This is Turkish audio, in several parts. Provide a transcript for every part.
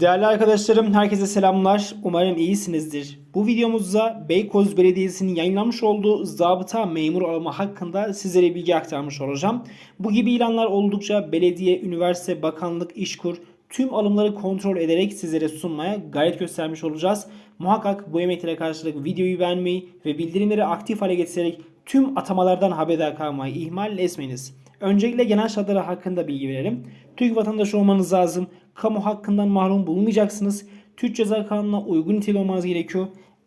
Değerli arkadaşlarım, herkese selamlar. Umarım iyisinizdir. Bu videomuzda Beykoz Belediyesi'nin yayınlamış olduğu zabıta memur alımı hakkında sizlere bilgi aktarmış olacağım. Bu gibi ilanlar oldukça belediye, üniversite, bakanlık, işkur tüm alımları kontrol ederek sizlere sunmaya gayret göstermiş olacağız. Muhakkak bu emeklere karşılık videoyu beğenmeyi ve bildirimleri aktif hale getirerek tüm atamalardan haberdar kalmayı ihmal etmeyiniz. Öncelikle genel şartları hakkında bilgi verelim. Türk vatandaşı olmanız lazım. Kamu hakkından mahrum bulunmayacaksınız. Türk Ceza Kanunu'na uygun niteliği olmanız gerekiyor.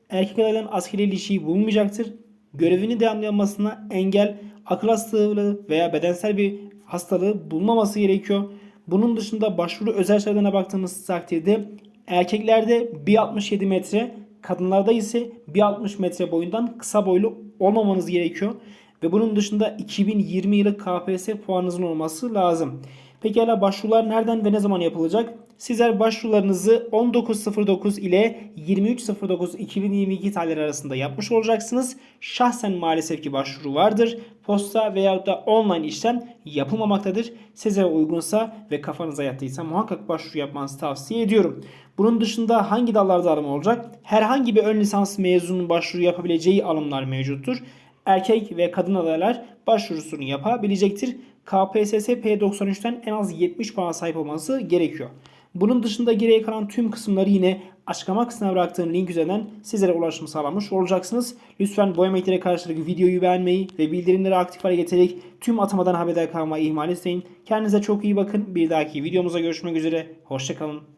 Erkek adayların askeri ilişiği bulunmayacaktır. Görevini devamlamasına engel, akıl hastalığı veya bedensel bir hastalığı bulunmaması gerekiyor. Bunun dışında başvuru özel şartlarına baktığımız takdirde erkeklerde 1.67 metre, kadınlarda ise 1.60 metre boyundan kısa boylu olmamanız gerekiyor. Ve bunun dışında 2020 yılı KPSS puanınızın olması lazım. Pekala başvurular nereden ve ne zaman yapılacak? Sizler başvurularınızı 19.09 ile 23.09.2022 tarihleri arasında yapmış olacaksınız. Şahsen maalesef ki başvuru vardır. Posta veyahut da online işlem yapılmamaktadır. Size uygunsa ve kafanıza yattıysa muhakkak başvuru yapmanızı tavsiye ediyorum. Bunun dışında hangi dallarda alım olacak? Herhangi bir ön lisans mezunun başvuru yapabileceği alımlar mevcuttur erkek ve kadın adaylar başvurusunu yapabilecektir. KPSS P93'ten en az 70 puan sahip olması gerekiyor. Bunun dışında geriye kalan tüm kısımları yine açıklama kısmına bıraktığım link üzerinden sizlere ulaşım sağlamış olacaksınız. Lütfen emeklere karşılık videoyu beğenmeyi ve bildirimleri aktif hale getirerek tüm atamadan haberdar kalmayı ihmal etmeyin. Kendinize çok iyi bakın. Bir dahaki videomuzda görüşmek üzere. Hoşçakalın.